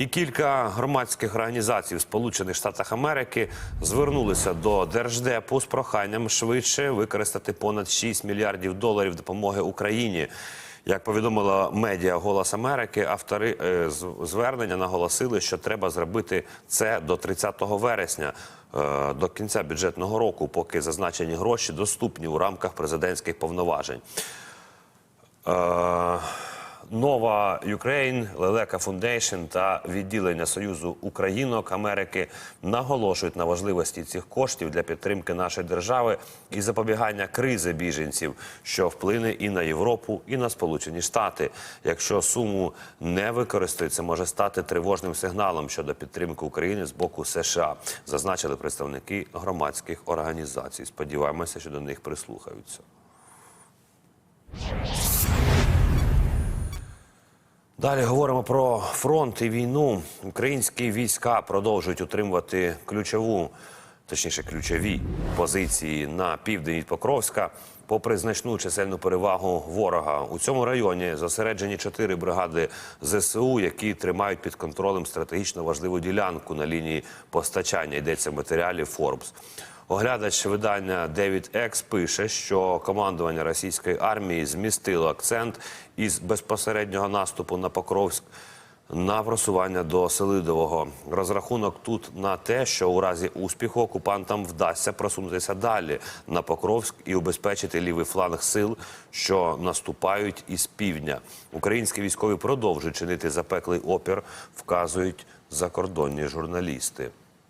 І кілька громадських організацій в Сполучених Штатах Америки звернулися до держдепу з проханням швидше використати понад 6 мільярдів доларів допомоги Україні. Як повідомила медіа Голос Америки, автори е, звернення наголосили, що треба зробити це до 30 вересня, е, до кінця бюджетного року, поки зазначені гроші доступні у рамках президентських повноважень. Нова Юкрейн, Лелека Фундейшн та відділення Союзу Українок Америки наголошують на важливості цих коштів для підтримки нашої держави і запобігання кризи біженців, що вплине і на Європу, і на Сполучені Штати. Якщо суму не використають, це може стати тривожним сигналом щодо підтримки України з боку США, зазначили представники громадських організацій. Сподіваємося, що до них прислухаються. Далі говоримо про фронт і війну. Українські війська продовжують утримувати ключову, точніше, ключові позиції на південь від Покровська, попри значну чисельну перевагу ворога. У цьому районі зосереджені чотири бригади ЗСУ, які тримають під контролем стратегічно важливу ділянку на лінії постачання. Йдеться матеріалі Форбс. Оглядач видання Девід Екс пише, що командування російської армії змістило акцент із безпосереднього наступу на Покровськ на просування до Селидового. Розрахунок тут на те, що у разі успіху окупантам вдасться просунутися далі на Покровськ і убезпечити лівий фланг сил, що наступають із півдня. Українські військові продовжують чинити запеклий опір, вказують закордонні журналісти.